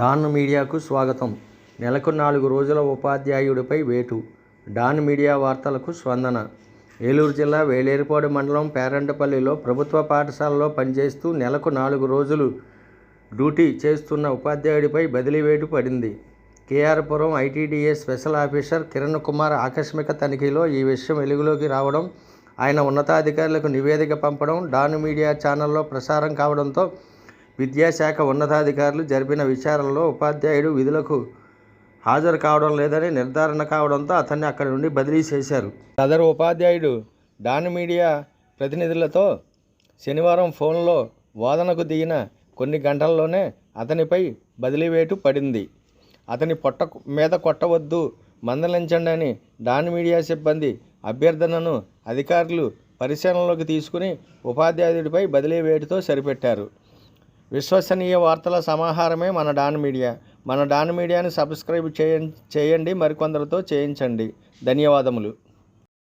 Don మీడియాకు స్వాగతం. నెలకు నాలుగు రోజుల ఉపాధ్యాయుడిపై వేటు. డాన్ మీడియా వార్తలకు స్పందన. ఏలూరు జిల్లా వేలేరుపాడు మండలం పేరంటపల్లిలో ప్రభుత్వ పాఠశాలలో పనిచేస్తూ నెలకు నాలుగు రోజులు డ్యూటీ చేస్తున్న ఉపాధ్యాయుడిపై బదిలీ వేటు పడింది. K R Puram ITDA special officer Kiran Kumar ఆకస్మిక తనిఖీలో ఈ విషయం వెలుగులోకి రావడం ఆయన ఉన్నతాధికారులకు నివేదిక పంపడం డాన్ మీడియా ఛానల్లో ప్రసారం కావడంతో విద్యాశాఖ ఉన్నతాధికారులు జరిపిన విచారణలో ఉపాధ్యాయుడు విధులకు హాజరు కావడం లేదని నిర్ధారణ కావడంతో అతన్ని అక్కడి నుండి బదిలీ చేశారు. సదరు ఉపాధ్యాయుడు డాన్ మీడియా ప్రతినిధులతో శనివారం ఫోన్లో వాదనకు దిగిన కొన్ని గంటల్లోనే అతనిపై బదిలీ వేటు పడింది. అతని పొట్ట మీద కొట్టవద్దు మందలించండి అని డాన్ మీడియా సిబ్బంది అభ్యర్థనను అధికారులు పరిశీలనలోకి తీసుకుని ఉపాధ్యాయుడిపై బదిలీ వేటుతో సరిపెట్టారు. విశ్వసనీయ వార్తల సమాహారమే మన డాన్ మీడియా. మన డాన్ మీడియాని సబ్స్క్రైబ్ చేయ చేయండి మరికొందరితో చేయించండి. ధన్యవాదములు.